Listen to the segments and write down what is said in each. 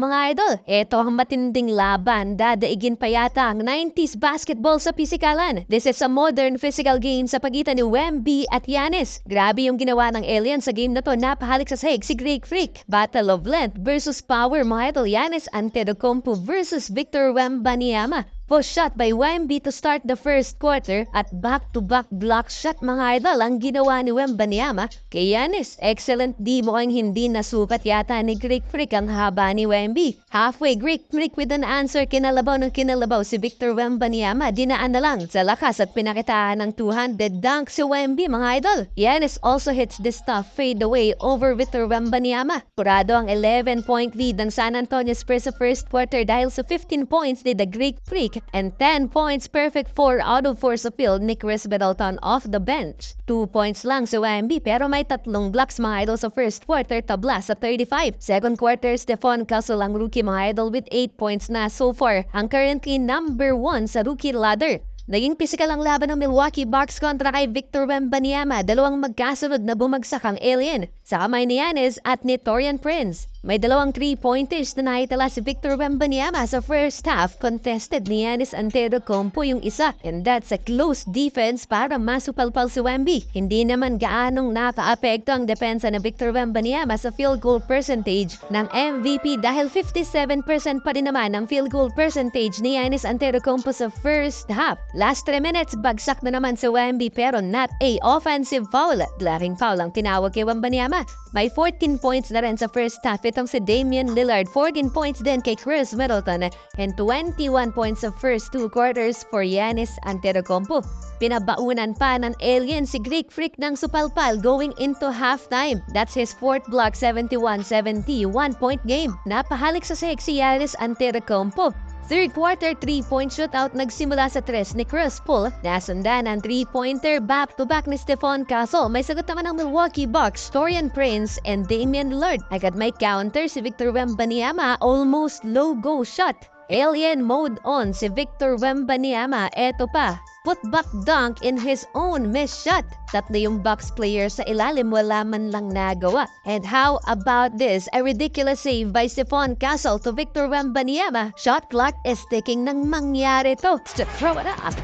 Mga idol, eto ang matinding laban. Dadaigin pa yata ang 90s basketball sa pisikalan. This is a modern physical game sa pagitan ni Wemby at Yanis. Grabe yung ginawa ng alien sa game na to. Napahalik sa sahig si Greek Freak. Battle of length versus power mga idol. Yanis Antetokounmpo versus Victor Wembanyama. Post shot by Wemby to start the first quarter at back-to-back block shot mga idol ang ginawa ni Wembanyama kay Yanis. Excellent di mukhang hindi nasukat yata ni Greek Freak ang haba ni Wemby. Halfway Greek Freak with an answer kinalabaw ng kinalabaw si Victor Wembanyama dinaan na lang sa lakas at pinakitaan ng 200 dunk si Wemby mga idol. Yanis also hits this tough fade away over Victor Wembanyama. Kurado ang 11-point lead ng San Antonio Spurs sa first quarter dahil sa 15 points ni the Greek Freak and 10 points perfect 4 out of 4 sa field ni Chris Middleton off the bench. 2 points lang si Wemby pero may tatlong blocks mga idol sa first quarter tabla sa 35. Second quarter, Stephon Castle ang rookie mga idol with 8 points na so far. Ang currently number 1 sa rookie ladder. Naging pisikal ang laban ng Milwaukee Bucks kontra kay Victor Wembanyama, dalawang magkasunod na bumagsak ang alien sa kamay ni Yanis at ni Torian Prince. May dalawang three-pointers na naitala si Victor Wembanyama sa first half. Contested ni Yanis Antetokounmpo yung isa. And that's a close defense para masupalpal si Wemby. Hindi naman gaanong nakaapekto ang depensa ng Victor Wembanyama sa field goal percentage ng MVP dahil 57% pa rin naman ang field goal percentage ni Yanis Antetokounmpo sa first half. Last 3 minutes, bagsak na naman si Wemby pero not a offensive foul. Glaring foul ang tinawag kay Wembanyama. May 14 points na rin sa first half itong si Damian Lillard. 14 points din kay Chris Middleton and 21 points sa first two quarters for Yanis Antetokounmpo. Pinabaunan pa ng alien si Greek Freak ng supalpal going into halftime. That's his fourth block 71-70 one-point game. Napahalik sa sahig si Yanis Antetokounmpo. Third quarter, three-point shootout nagsimula sa tres ni Chris Paul. Nasundan ang three-pointer back-to-back ni Stephon Castle. May sagot naman ng Milwaukee Bucks, Torian Prince, and Damian Lillard. Agad may counter si Victor Wembanyama, almost low-go shot. Alien mode on si Victor Wembanyama. Eto pa, putback dunk in his own missed shot. Tatlo yung Bucks player sa ilalim wala man lang nagawa. And how about this? A ridiculous save by Stephon Castle to Victor Wembanyama. Shot clock is ticking nang mangyari to. To throw it up.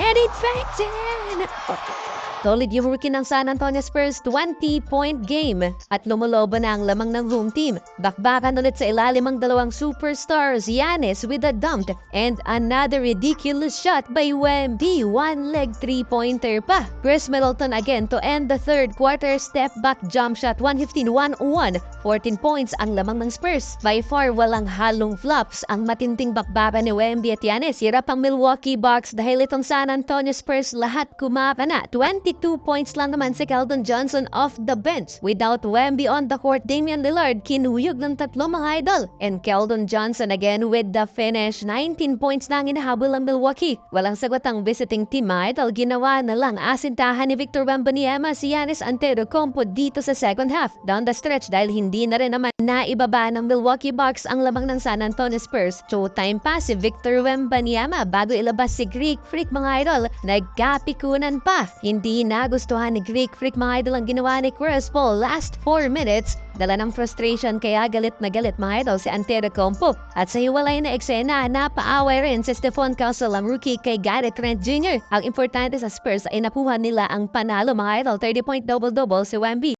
And it bangs in! Solid yung rookie ng San Antonio Spurs 20-point game at lumulobo na ang lamang ng home team. Bakbakan ulit sa ilalim ang dalawang superstars, Yanis with a dump and another ridiculous shot by Wemby. One leg three-pointer pa. Chris Middleton again to end the third quarter step back jump shot 115-101. 14 points ang lamang ng Spurs. By far walang halong flops ang matinding bakbakan ni Wemby at Yanis. Hirap ang Milwaukee Bucks dahil itong San Antonio Spurs lahat kumapa na. 22 points lang naman si Keldon Johnson off the bench. Without Wemby on the court, Damian Lillard kinuyog ng tatlo mga idol. And Keldon Johnson again with the finish. 19 points na ang inahabol ang Milwaukee. Walang sagot ang visiting team mga idol. Ginawa na lang asintahan ni Victor Wembanyama si Giannis Antetokounmpo dito sa second half. Down the stretch dahil hindi na rin naman naibaba ng Milwaukee Bucks ang lamang ng San Antonio Spurs. Showtime pa si Victor Wembanyama bago ilabas si Greek Freak mga idol. Nagkapikunan pa. Hindi nagustuhan ni Greek Freak mga idol ang ginawa ni Chris Paul last 4 minutes. Dala ng frustration kaya galit na galit mga idol si Antetokounmpo. At sa hiwalay na eksena, napaaway rin si Stephon Castle ang rookie kay Garrett Trent Jr. Ang importante sa Spurs ay nakuha nila ang panalo mga idol. 30-point double-double si Wemby.